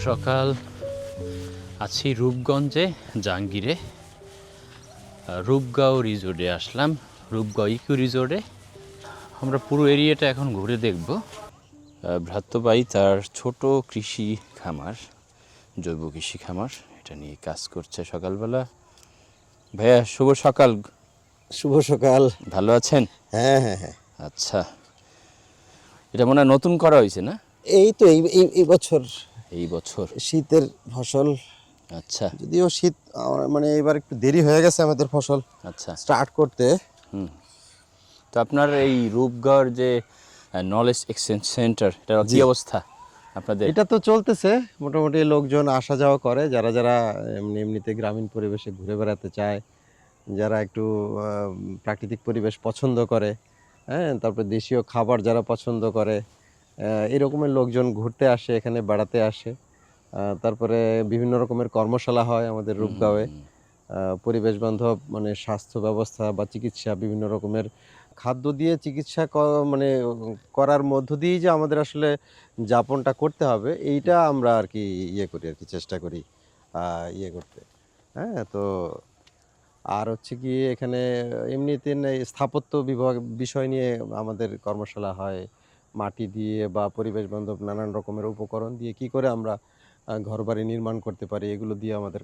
সকাল। আছি রূপগঞ্জে জাহাঙ্গীরে। রূপগাঁও রিজোর্টে আসলাম। রূপগাঁও ইকো রিজোর্টে আমরা পুরো এরিয়াটা এখন ঘুরে দেখব। ভ্রাত্যবাই তার ছোট কৃষি খামার জৈব কৃষি খামার। এটা নিয়ে কাজ করছে সকালবেলা। ভাইয়া শুভ সকাল। শুভ সকাল। ভালো আছেন? হ্যাঁ হ্যাঁ হ্যাঁ। আচ্ছা। এটা মনে হয় নতুন করা হয়েছে না? এই তো এই- এই বছর। এই বছর? শীতের ফসল। আচ্ছা। যদিও শীত মানে এবার একটু দেরি হয়ে গেছে আমাদের ফসল আচ্ছা। স্টার্ট করতে। হুম। তো আপনার এই রূপগড় যে নলেজ এক্সচেঞ্জ সেন্টার এটার কি অবস্থা আপনাদের? এটা তো চলতেছে। মোটামুটি লোকজন আসা যাওয়া করে। যারা যারা এমনি এমনিতে গ্রামীণ পরিবেশে ঘুরে বেড়াতে চায় যারা একটু প্রাকৃতিক পরিবেশ পছন্দ করে হ্যাঁ তারপরে দেশীয় খাবার যারা পছন্দ করে এরকমের লোকজন ঘুরতে আসে এখানে বেড়াতে আসে। তারপরে বিভিন্ন রকমের কর্মশালা হয় আমাদের রূপগাঁওয়ে। পরিবেশ বান্ধব মানে স্বাস্থ্য ব্যবস্থা বা চিকিৎসা বিভিন্ন রকমের খাদ্য দিয়ে চিকিৎসা মানে করার মধ্য দিয়েই যে আমাদের আসলে যাপনটা করতে হবে এইটা আমরা আর কি ইয়ে করি আর কি চেষ্টা করি ইয়ে করতে। হ্যাঁ তো আর হচ্ছে কি এখানে এমনিতে স্থাপত্য বিভাগ বিষয় নিয়ে আমাদের কর্মশালা হয় মাটি দিয়ে বা পরিবেশ বান্ধব নানান রকমের উপকরণ দিয়ে কি করে আমরা ঘরবাড়ি নির্মাণ করতে পারি এগুলো দিয়ে আমাদের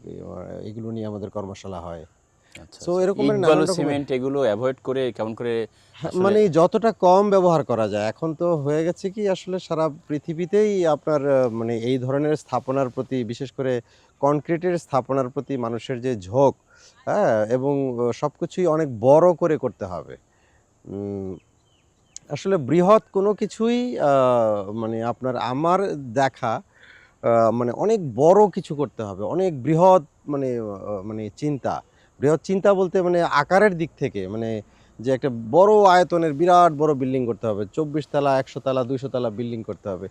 এগুলো নিয়ে আমাদের কর্মশালা হয়। আচ্ছা ইট নানান সিমেন্ট এগুলো অ্যাভয়েড করে কেমন করে হ্যাঁ, মানে যতটা কম ব্যবহার করা যায় এখন তো হয়ে গেছে কি আসলে সারা পৃথিবীতেই আপনার মানে এই ধরনের স্থাপনার প্রতি বিশেষ করে কনক্রিটের স্থাপনার প্রতি মানুষের যে ঝোঁক হ্যাঁ এবং সব কিছুই অনেক বড় করে করতে হবে। আসলে বৃহৎ কোনো কিছুই মানে আপনার আমার দেখা মানে অনেক বড় কিছু করতে হবে। অনেক বৃহৎ মানে মানে চিন্তা। বৃহৎ চিন্তা বলতে মানে আকারের দিক থেকে মানে যে একটা বড় আয়তনের বিরাট বড় বিল্ডিং করতে হবে। চব্বিশ তলা, একশো তলা, দুইশো তলা বিল্ডিং করতে হবে।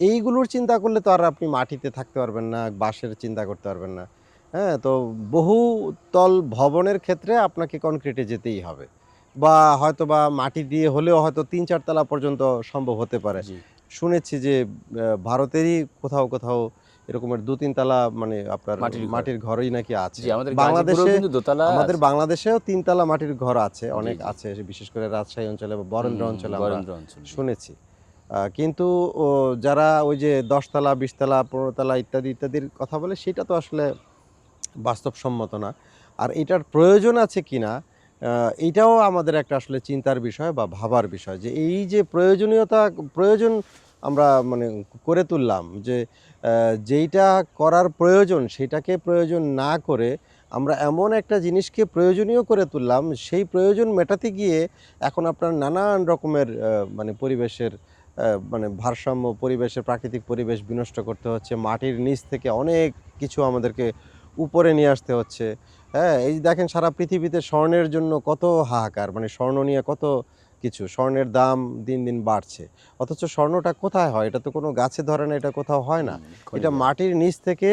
এইগুলোর চিন্তা করলে তো আর আপনি মাটিতে থাকতে পারবেন না, বাঁশের চিন্তা করতে পারবেন না। হ্যাঁ তো বহু তল ভবনের ক্ষেত্রে আপনাকে কনক্রিটে যেতেই হবে। বা হয়তো বা মাটি দিয়ে হলেও হয়তো তিন চার তলা পর্যন্ত সম্ভব হতে পারে। শুনেছি যে ভারতেরই কোথাও কোথাও এরকমের দু তিন তলা মানে আপনার মাটির ঘরই নাকি আছে। আমাদের বাংলাদেশে আমাদের। বাংলাদেশেও তিনতলা মাটির ঘর আছে অনেক আছে বিশেষ করে রাজশাহী অঞ্চলে বা বরেন্দ্র অঞ্চলে শুনেছি। কিন্তু যারা ওই যে দশতলা বিশতলা পনেরোতলা ইত্যাদি ইত্যাদির কথা বলে সেটা তো আসলে বাস্তবসম্মত না। আর এটার প্রয়োজন আছে কিনা আহ, এইটাও আমাদের একটা আসলে চিন্তার বিষয় বা ভাবার বিষয় যে এই যে প্রয়োজনীয়তা প্রয়োজন আমরা মানে করে তুললাম যে যেইটা করার প্রয়োজন সেটাকে প্রয়োজন না করে আমরা এমন একটা জিনিসকে প্রয়োজনীয় করে তুললাম সেই প্রয়োজন মেটাতে গিয়ে এখন আপনার নানান রকমের মানে পরিবেশের মানে ভারসাম্য পরিবেশের প্রাকৃতিক পরিবেশ বিনষ্ট করতে হচ্ছে মাটির নিচ থেকে অনেক কিছু আমাদেরকে উপরে নিয়ে আসতে হচ্ছে। হ্যাঁ এই যে দেখেন সারা পৃথিবীতে স্বর্ণের জন্য কত হাহাকার মানে স্বর্ণ নিয়ে কত কিছু স্বর্ণের দাম দিন দিন বাড়ছে। অথচ স্বর্ণটা কোথায় হয়? এটা তো কোনো গাছে ধরে না এটা কোথাও হয় না। এটা মাটির নিচ থেকে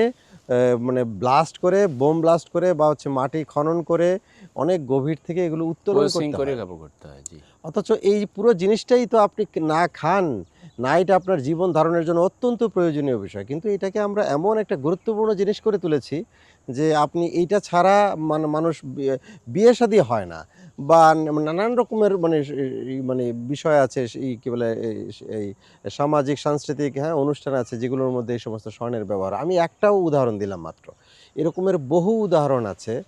মানে ব্লাস্ট করে বোম ব্লাস্ট করে বা হচ্ছে মাটি খনন করে অনেক গভীর থেকে এগুলো উত্তোলন করতে করে করতে হয় অথচ এই পুরো জিনিসটাই তো আপনি না খান না, এটা আপনার জীবন ধারণের জন্য অত্যন্ত প্রয়োজনীয় বিষয়। কিন্তু এটাকে আমরা এমন একটা গুরুত্বপূর্ণ জিনিস করে তুলেছি যে আপনি এইটা ছাড়া মানে মানুষ বিয়ে- শাদী হয় না বা নানান রকমের মানে মানে বিষয় আছে এই কী বলে এই সামাজিক, সাংস্কৃতিক হ্যাঁ অনুষ্ঠান আছে যেগুলোর মধ্যে এই সমস্ত স্বর্ণের ব্যবহার। আমি একটাও উদাহরণ দিলাম মাত্র। এরকমের বহু উদাহরণ আছে।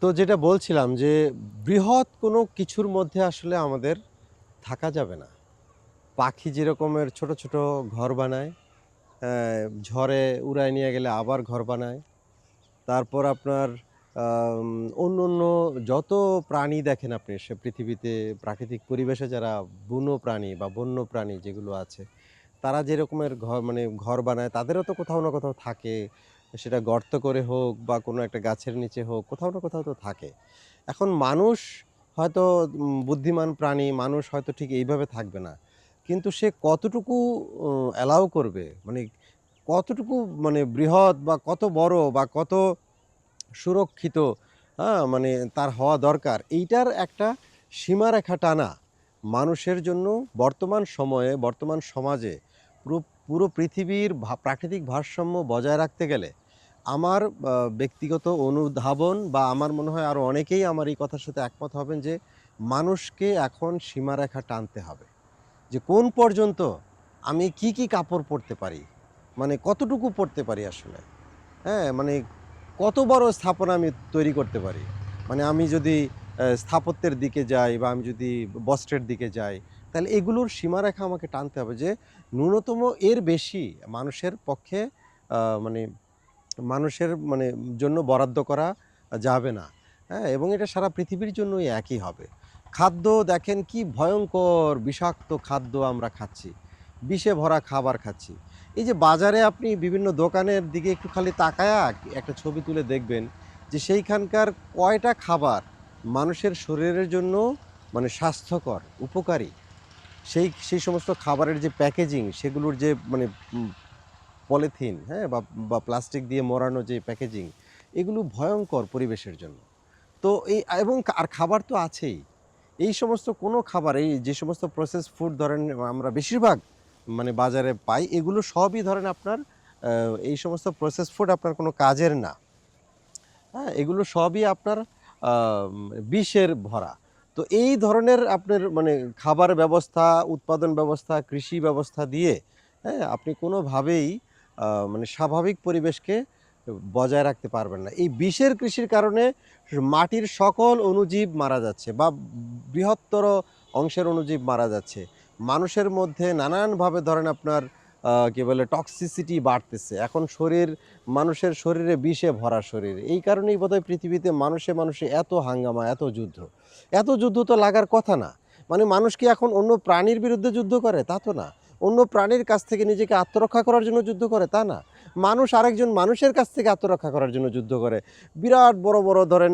তো যেটা বলছিলাম যে বৃহৎ কোনো কিছুর মধ্যে আসলে আমাদের থাকা যাবে না। পাখি যেরকমের ছোট ছোট ঘর বানায় ঝড়ে উড়ায় নিয়ে গেলে আবার ঘর বানায়। তারপর আপনার অন্য অন্য যত প্রাণী দেখেন আপনি, সে পৃথিবীতে প্রাকৃতিক পরিবেশে যারা বুনো প্রাণী বা বন্য প্রাণী যেগুলো আছে, তারা যেরকমের ঘর মানে ঘর বানায়, তাদেরও তো কোথাও না কোথাও থাকে। সেটা গর্ত করে হোক বা কোনো একটা গাছের নিচে হোক, কোথাও না কোথাও তো থাকে। এখন মানুষ হয়তো বুদ্ধিমান প্রাণী, মানুষ হয়তো ঠিক এইভাবে থাকবে না। কিন্তু সে কতটুকু অ্যালাউ করবে? মানে কতটুকু মানে বৃহৎ বা কত বড় বা কত সুরক্ষিত হ্যাঁ মানে তার হওয়া দরকার, এইটার একটা সীমারেখা টানা মানুষের জন্য বর্তমান সময়ে, বর্তমান সমাজে পুরো পুরো পৃথিবীর প্রাকৃতিক ভারসাম্য বজায় রাখতে গেলে আমার ব্যক্তিগত অনুধাবন বা আমার মনে হয় আরও অনেকেই আমার এই কথার সাথে একমত হবেন যে মানুষকে এখন সীমারেখা টানতে হবে। যে কোন পর্যন্ত আমি কি কি কাপড় পরতে পারি? মানে কতটুকু পরতে পারি আসলে? হ্যাঁ মানে কত বড় স্থাপনা আমি তৈরি করতে পারি? মানে আমি যদি স্থাপত্যের দিকে যাই বা আমি যদি বস্ত্রের দিকে যাই, তাহলে এগুলোর সীমারেখা আমাকে টানতে হবে যে ন্যূনতম এর বেশি মানুষের পক্ষে মানে মানুষের মানে জন্য বরাদ্দ করা যাবে না। হ্যাঁ এবং এটা সারা পৃথিবীর জন্যই একই হবে। খাদ্য দেখেন কি ভয়ঙ্কর, বিষাক্ত খাদ্য আমরা খাচ্ছি। বিষে ভরা খাবার খাচ্ছি। এই যে বাজারে আপনি বিভিন্ন দোকানের দিকে একটু খালি তাকায়া একটা ছবি তুলে দেখবেন যে সেইখানকার কয়টা খাবার মানুষের শরীরের জন্য মানে স্বাস্থ্যকর, উপকারী। সেই সেই সমস্ত খাবারের যে প্যাকেজিং, সেগুলোর যে মানে পলিথিন হ্যাঁ বা বা প্লাস্টিক দিয়ে মোড়ানো যে প্যাকেজিং, এগুলো ভয়ঙ্কর পরিবেশের জন্য। তো এই, এবং আর খাবার তো আছেই। এই সমস্ত কোনো খাবার, এই যে সমস্ত প্রসেস ফুড ধরেন আমরা বেশিরভাগ মানে বাজারে পাই, এগুলো সবই ধরেন আপনার এই সমস্ত প্রসেস ফুড আপনার কোনো কাজের না। হ্যাঁ এগুলো সবই আপনার বিষের ভরা। তো এই ধরনের আপনার মানে খাবার ব্যবস্থা, উৎপাদন ব্যবস্থা, কৃষি ব্যবস্থা দিয়ে হ্যাঁ আপনি কোনোভাবেই মানে স্বাভাবিক পরিবেশকে বজায় রাখতে পারবেন না। এই বিষের কৃষির কারণে মাটির সকল অনুজীব মারা যাচ্ছে বা বৃহত্তর অংশের অনুজীব মারা যাচ্ছে। মানুষের মধ্যে নানানভাবে ধরেন আপনার কি বলে টক্সিসিটি বাড়তেছে। এখন শরীর, মানুষের শরীরে বিষে ভরা শরীর। এই কারণেই বোধহয় পৃথিবীতে মানুষে মানুষে এত হাঙ্গামা, এত যুদ্ধ। এত যুদ্ধ তো লাগার কথা না। মানে মানুষ কি এখন অন্য প্রাণীর বিরুদ্ধে যুদ্ধ করে? তা তো না। অন্য প্রাণীর কাছ থেকে নিজেকে আত্মরক্ষা করার জন্য যুদ্ধ করে? তা না। মানুষ আরেকজন মানুষের কাছ থেকে আত্মরক্ষা করার জন্য যুদ্ধ করে। বিরাট বড় বড় ধরেন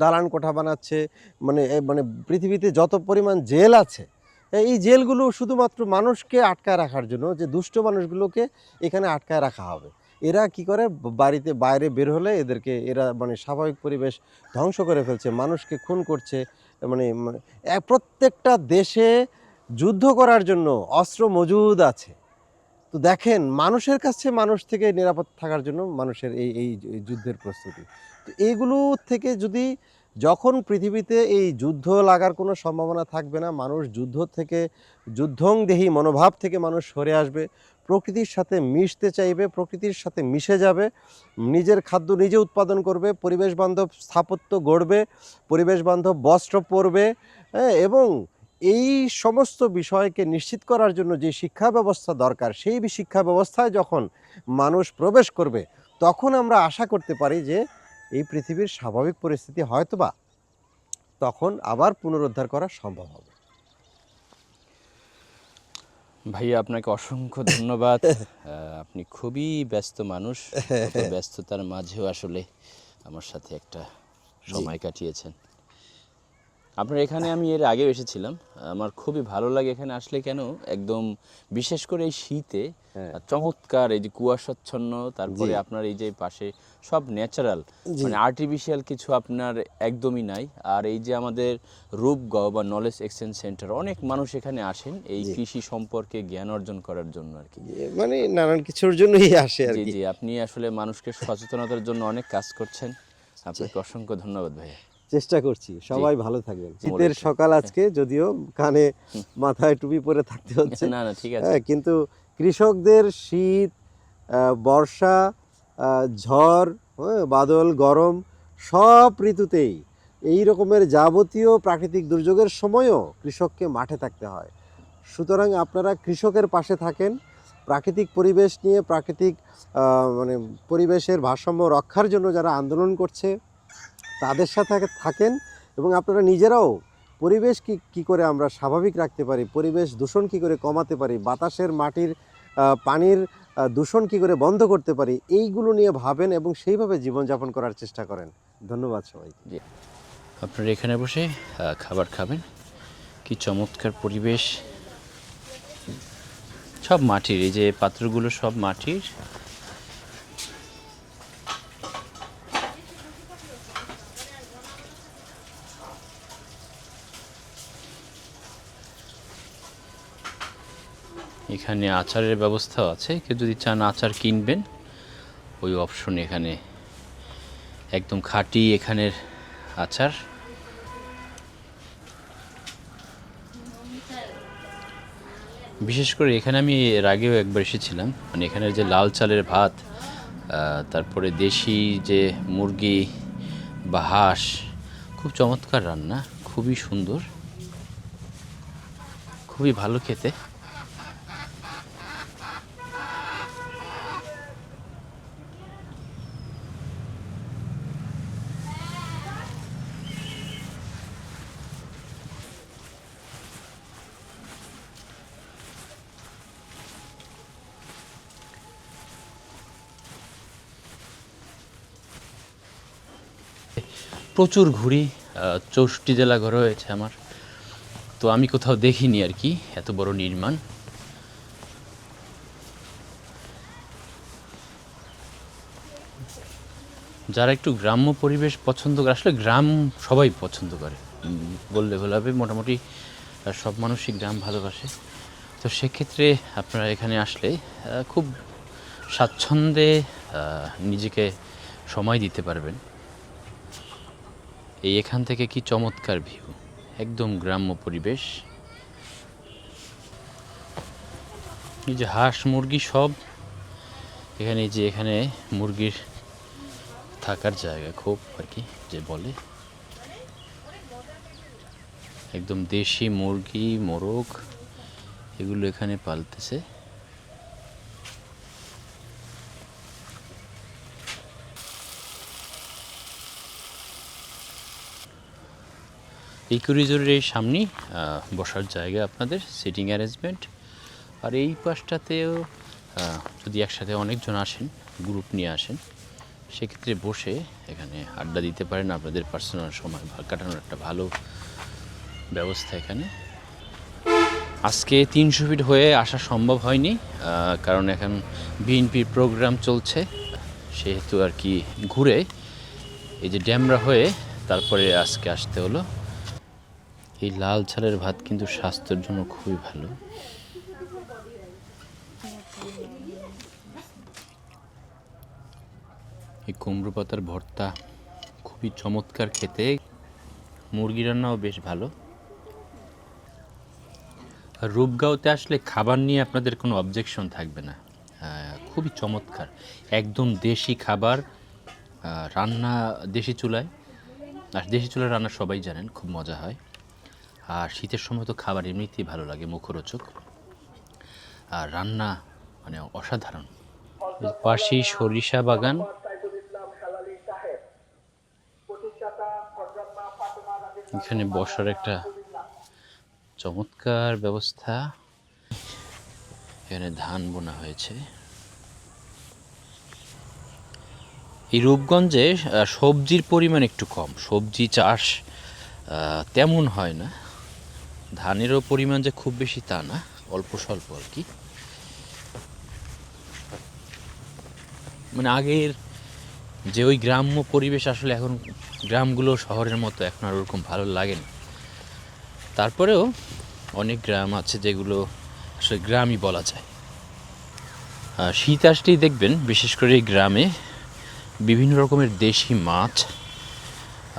দালান কোঠা বানাচ্ছে মানে মানে পৃথিবীতে যত পরিমাণ জেল আছে এই জেলগুলো শুধুমাত্র মানুষকে আটকায় রাখার জন্য যে দুষ্ট মানুষগুলোকে এখানে আটকায় রাখা হবে। এরা কি করে? বাড়িতে বাইরে বের হলে এদেরকে এরা মানে স্বাভাবিক পরিবেশ ধ্বংস করে ফেলছে, মানুষকে খুন করছে মানে প্রত্যেকটা দেশে যুদ্ধ করার জন্য অস্ত্র মজুদ আছে। তো দেখেন, মানুষের কাছে মানুষ থেকে নিরাপদ থাকার জন্য মানুষের এই এই যুদ্ধের প্রস্তুতি। তো এইগুলো থেকে যদি যখন পৃথিবীতে এই যুদ্ধ লাগার কোনো সম্ভাবনা থাকবে না, মানুষ যুদ্ধ থেকে, যুদ্ধংদেহী মনোভাব থেকে মানুষ সরে আসবে, প্রকৃতির সাথে মিশতে চাইবে, প্রকৃতির সাথে মিশে যাবে, নিজের খাদ্য নিজে উৎপাদন করবে, পরিবেশ বান্ধব স্থাপত্য গড়বে, পরিবেশ বান্ধব বস্ত্র পরবে হ্যাঁ এবং এই সমস্ত বিষয়কে নিশ্চিত করার জন্য যে শিক্ষা ব্যবস্থা দরকার সেই শিক্ষা ব্যবস্থায় যখন মানুষ প্রবেশ করবে তখন আমরা আশা করতে পারি যে এই পৃথিবীর স্বাভাবিক পরিস্থিতি হয়তোবা তখন আবার পুনরুদ্ধার করা সম্ভব হবে। ভাইয়া আপনাকে অসংখ্য ধন্যবাদ। আপনি খুবই ব্যস্ত মানুষ। ব্যস্ততার মাঝেও আসলে আমার সাথে একটা সময় কাটিয়েছেন। আপনার এখানে আমি এর আগেও এসেছিলাম। আমার খুবই ভালো লাগে এখানে আসলে কেন? একদম বিশেষ করে এই শীতে হ্যাঁ। চমৎকার এই যে কুয়াশাচ্ছন্ন তারপরে আপনার এই যে পাশে সব ন্যাচারাল মানে আর্টিফিশিয়াল কিছু আপনার একদমই নাই। আর এই যে আমাদের রূপগাঁও বা নলেজ এক্সচেঞ্জ সেন্টার অনেক মানুষ এখানে আসেন এই কৃষি সম্পর্কে জ্ঞান অর্জন করার জন্য আর কি। মানে নানান কিছুর জন্যই আসে আর জি কি। জি আপনি আসলে মানুষকে সচেতনতার জন্য অনেক কাজ করছেন। আপনাকে অসংখ্য ধন্যবাদ ভাইয়া। চেষ্টা করছি। সবাই ভালো থাকবেন। শীতের সকাল আজকে যদিও কানে মাথায় টুপি পরে থাকতে হচ্ছে। না না ঠিক আছে। হ্যাঁ কিন্তু কৃষকদের শীত বর্ষা ঝড় হ্যাঁ, বাদল গরম সব ঋতুতেই এই রকমের যাবতীয় প্রাকৃতিক দুর্যোগের সময়ও কৃষককে মাঠে থাকতে হয়। সুতরাং আপনারা কৃষকের পাশে থাকেন। প্রাকৃতিক পরিবেশ নিয়ে প্রাকৃতিক মানে পরিবেশের ভারসাম্য রক্ষার জন্য যারা আন্দোলন করছে তাদের সাথে থাকেন এবং আপনারা নিজেরাও পরিবেশ কি, কী করে আমরা স্বাভাবিক রাখতে পারি, পরিবেশ দূষণ কি করে কমাতে পারি, বাতাসের, মাটির পানির দূষণ কি করে বন্ধ করতে পারি, এইগুলো নিয়ে ভাবেন এবং সেইভাবে জীবনযাপন করার চেষ্টা করেন। ধন্যবাদ সবাইকে। জি। আপনারা এখানে বসে খাবার খাবেন। কি চমৎকার পরিবেশ। সব মাটির, এই যে পাত্রগুলো সব মাটির। এখানে আচারের ব্যবস্থাও আছে। কেউ যদি চান আচার কিনবেন, ওই অপশন এখানে একদম খাঁটি এখানের আচার। বিশেষ করে এখানে আমি এর আগেও একবার এসেছিলাম। মানে এখানের যে লাল চালের ভাত তারপরে দেশি যে মুরগি বা হাঁস, খুব চমৎকার রান্না, খুবই সুন্দর, খুবই ভালো খেতে। প্রচুর ঘুরি চৌষট্টি জেলা ঘর হয়েছে আমার। তো আমি কোথাও দেখিনি আর কি, এত বড় নির্মাণ। যারা একটু গ্রাম্য পরিবেশ পছন্দ করে, আসলে গ্রাম সবাই পছন্দ করে। বললে ভালো হবে, মোটামুটি সব মানুষই গ্রাম ভালোবাসে। তো সেক্ষেত্রে আপনারা এখানে আসলে খুব স্বাচ্ছন্দ্যে নিজেকে সময় দিতে পারবেন। এই এখান থেকে কি চমৎকার ভিউ একদম গ্রাম্য পরিবেশ। এই যে হাঁস মুরগি সব, এখানে যে এখানে মুরগির থাকার জায়গা খুব আর কি, যে বলে। একদম দেশি মুরগি, মোরগ, এগুলো এখানে পালতেছে। ইকো রিজোর্টের এই সামনেই বসার জায়গা আপনাদের সিটিং অ্যারেঞ্জমেন্ট আর এই পাশটাতেও যদি একসাথে অনেকজন আসেন গ্রুপ নিয়ে আসেন, সেক্ষেত্রে বসে এখানে আড্ডা দিতে পারেন। আপনাদের পার্সোনাল সময় কাটানোর একটা ভালো ব্যবস্থা এখানে। আজকে তিনশো ফিট হয়ে আসা সম্ভব হয়নি কারণ এখন বিএনপির প্রোগ্রাম চলছে, সেহেতু আর কি ঘুরে এই যে ড্যামরা হয়ে তারপরে আজকে আসতে হলো। এই লাল ছালের ভাত কিন্তু স্বাস্থ্যের জন্য খুবই ভালো। এই কুমড়ো পাতার ভর্তা খুবই চমৎকার খেতে। মুরগি রান্নাও বেশ ভালো। রূপগাঁওতে আসলে খাবার নিয়ে আপনাদের কোনো অবজেকশন থাকবে না। খুবই চমৎকার। একদম দেশি খাবার রান্না দেশি চুলায়। আর দেশি চুলার রান্না সবাই জানেন, খুব মজা হয়। আর শীতের সময় তো খাবার এমনিতেই ভালো লাগে, মুখরোচক। আর রান্না মানে অসাধারণ। পাশি সরিষা বাগান। এখানে বসার একটা চমৎকার ব্যবস্থা। এখানে ধান বোনা হয়েছে। এই রূপগঞ্জে সবজির পরিমাণ একটু কম। সবজি চাষ তেমন হয় না। ধানেরও পরিমাণ যে খুব বেশি তা না, অল্প স্বল্প আর কি। মানে আগের যে ওই গ্রাম্য পরিবেশ আসলে এখন গ্রামগুলো শহরের মতো এখন আর ওরকম ভালো লাগে না। তারপরেও অনেক গ্রাম আছে যেগুলো আসলে গ্রামই বলা যায়। শীত আসলেই দেখবেন, বিশেষ করে এই গ্রামে বিভিন্ন রকমের দেশি মাছ,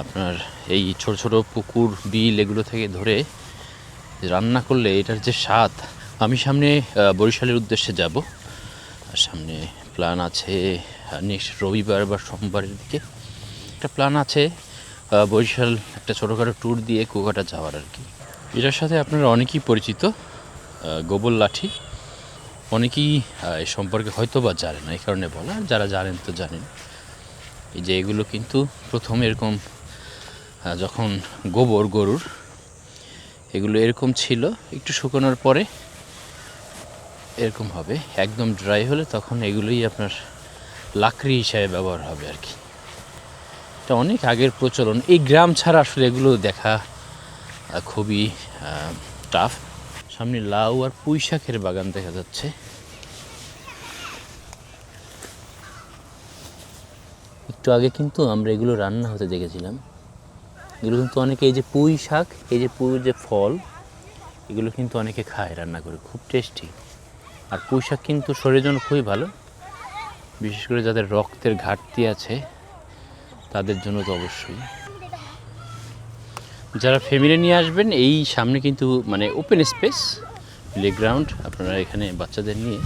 আপনার এই ছোট ছোট পুকুর, বিল এগুলো থেকে ধরে রান্না করলে এটার যে স্বাদ, আমি সামনে বরিশালের উদ্দেশ্যে যাব। আর সামনে প্ল্যান আছে নেক্সট রবিবার বা সোমবারের দিকে একটা প্ল্যান আছে বরিশাল একটা ছোটোখাটো ট্যুর দিয়ে কুয়াকাটা যাওয়ার আর কি। এটার সাথে আপনারা অনেকেই পরিচিত গোবর লাঠি। অনেকেই এ সম্পর্কে হয়তো বা জানেন না, এই কারণে বলা। যারা জানেন তো জানেন। এই যে এগুলো কিন্তু প্রথম এরকম যখন গোবর গরুর এগুলো এরকম ছিল, একটু শুকানোর পরে এরকম হবে। একদম ড্রাই হলে তখন এগুলোই আপনার লাকড়ি হিসাবে ব্যবহার হবে আর কি। এটা অনেক আগের প্রচলন। এই গ্রাম ছাড়া আসলে এগুলো দেখা খুবই টাফ সামনে লাউ আর পুঁই শাকের বাগান দেখা যাচ্ছে। একটু আগে কিন্তু আমরা এগুলো রান্না হতে দেখেছিলাম। এগুলো কিন্তু অনেকে এই যে পুঁই শাক, এই যে পুঁই যে ফল, এগুলো কিন্তু অনেকে খায়, রান্না করে। খুব টেস্টি আর পুঁই শাক কিন্তু শরীরের জন্য খুবই ভালো। বিশেষ করে যাদের রক্তের ঘাটতি আছে, তাদের জন্য তো অবশ্যই। যারা ফ্যামিলি নিয়ে আসবেন, এই সামনে কিন্তু মানে ওপেন স্পেস প্লেগ্রাউন্ড আপনারা এখানে বাচ্চাদের নিয়ে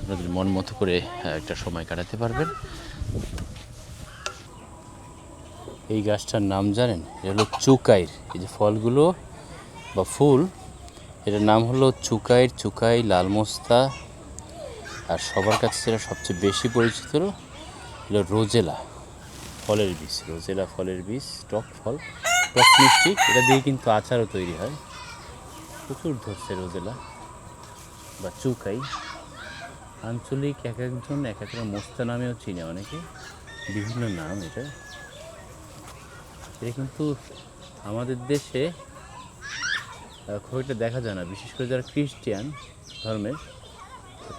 আপনাদের মন মতো করে একটা সময় কাটাতে পারবেন। এই গাছটার নাম জানেন? এটা হলো চুকাইর। এই যে ফলগুলো বা ফুল, এটার নাম হলো চুকাইর, চুকাই লালমস্তা আর সবার কাছে যেটা সবচেয়ে বেশি পরিচিত হলো রোজেলা, ফলের বীজ। রোজেলা ফলের বীজ, টক ফল, টক মিষ্টি, এটা দিয়ে কিন্তু আচারও তৈরি হয়। প্রচুর ধরছে রোজেলা বা চুকাই। আঞ্চলিক এক একজন, এক একটা মোস্তা নামেও চিনে অনেকে। বিভিন্ন নাম এটা। এটা কিন্তু আমাদের দেশে খুব একটা দেখা যায় না। বিশেষ করে যারা খ্রিস্টিয়ান ধর্মের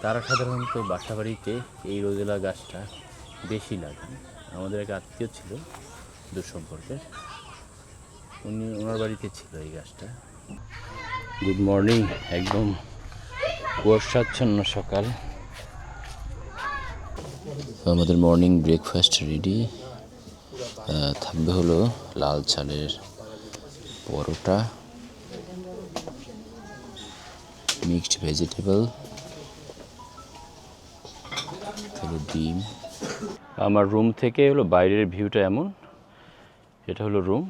তারা সাধারণত বাসা বাড়িতে এই রোজেলা গাছটা বেশি লাগান। আমাদের এক আত্মীয় ছিল দূর সম্পর্কের উনি ওনার বাড়িতে ছিল এই গাছটা। গুড মর্নিং একদম কুয়াশাচ্ছন্ন সকাল। আমাদের মর্নিং ব্রেকফাস্ট রেডি থাকবে হলো লাল চালের পরোটা মিক্সড ভেজিটেবল হলো ডিম। আমার রুম থেকে হলো বাইরের ভিউটা এমন, এটা হলো রুম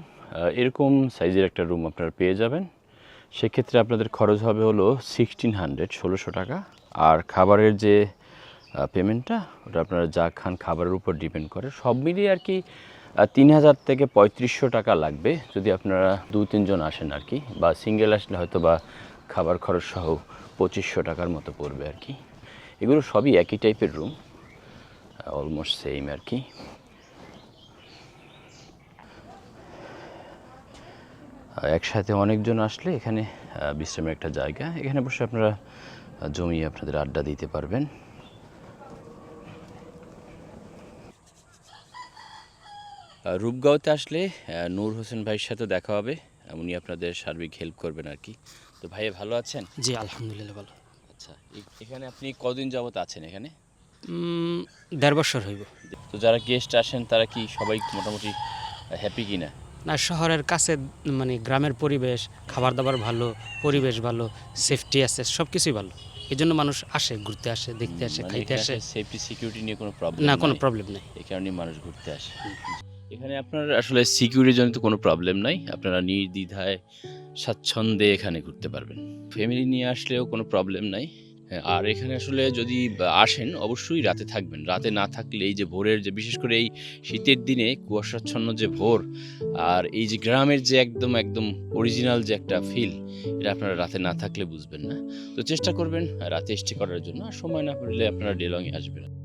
এরকম সাইজের একটা রুম আপনারা পেয়ে যাবেন। সেক্ষেত্রে আপনাদের খরচ হবে হলো সিক্সটিন হান্ড্রেড ষোলোশো টাকা। আর খাবারের যে পেমেন্টটা ওটা আপনারা যা খান খাবারের উপর ডিপেন্ড করে। সব মিলিয়ে আর কি তিন হাজার থেকে পঁয়ত্রিশশো টাকা লাগবে যদি আপনারা দু তিনজন আসেন আর কি, বা সিঙ্গেল আসলে হয়তো বা খাবার খরচ সহ পঁচিশশো টাকার মতো পড়বে আর কি। এগুলো সবই একই টাইপের রুম অলমোস্ট সেম আর কি। একসাথে অনেকজন আসলে এখানে বিশ্রামের একটা জায়গা। এখানে বসে আপনারা জমিয়ে আপনাদের আড্ডা দিতে পারবেন। রূপগাঁওতে আসলে নূর হোসেন ভাইয়ের সাথে দেখা হবে। উনি আপনাদের সার্বিক হেল্প করবেন আর কি। তো ভাইয়া ভালো আছেন? জি আলহামদুলিল্লাহ ভালো। আচ্ছা এখানে আপনি কদিন যাবত আছেন এখানে? দেড় বছর হইব। তো যারা গেস্ট আসেন তারা কি সবাই মোটামুটি হ্যাপি কিনা? না শহরের কাছে মানে গ্রামের পরিবেশ খাবার দাবার ভালো পরিবেশ ভালো সেফটি আছে সব কিছুই ভালো। এই জন্য মানুষ আসে ঘুরতে আসে দেখতে আসে খাইতে আসে। সেফটি সিকিউরিটি নিয়ে কোনো প্রবলেম না কোনো প্রবলেম নেই। এই কারণে মানুষ ঘুরতে আসে। এখানে আপনার আসলে সিকিউরিটির জন্য কোনো প্রবলেম নাই। আপনারা নির্দ্বিধায় স্বাচ্ছন্দ্যে এখানে ঘুরতে পারবেন। ফ্যামিলি নিয়ে আসলেও কোনো প্রবলেম নাই। হ্যাঁ, আর এখানে আসলে যদি আসেন অবশ্যই রাতে থাকবেন। রাতে না থাকলে এই যে ভোরের যে বিশেষ করে এই শীতের দিনে কুয়াশাচ্ছন্ন যে ভোর আর এই যে গ্রামের যে একদম একদম অরিজিনাল যে একটা ফিল এটা আপনারা রাতে না থাকলে বুঝবেন না। তো চেষ্টা করবেন রাতে স্টে করার জন্য। আর সময় না পড়লে আপনারা ডেলংয়ে আসবেন।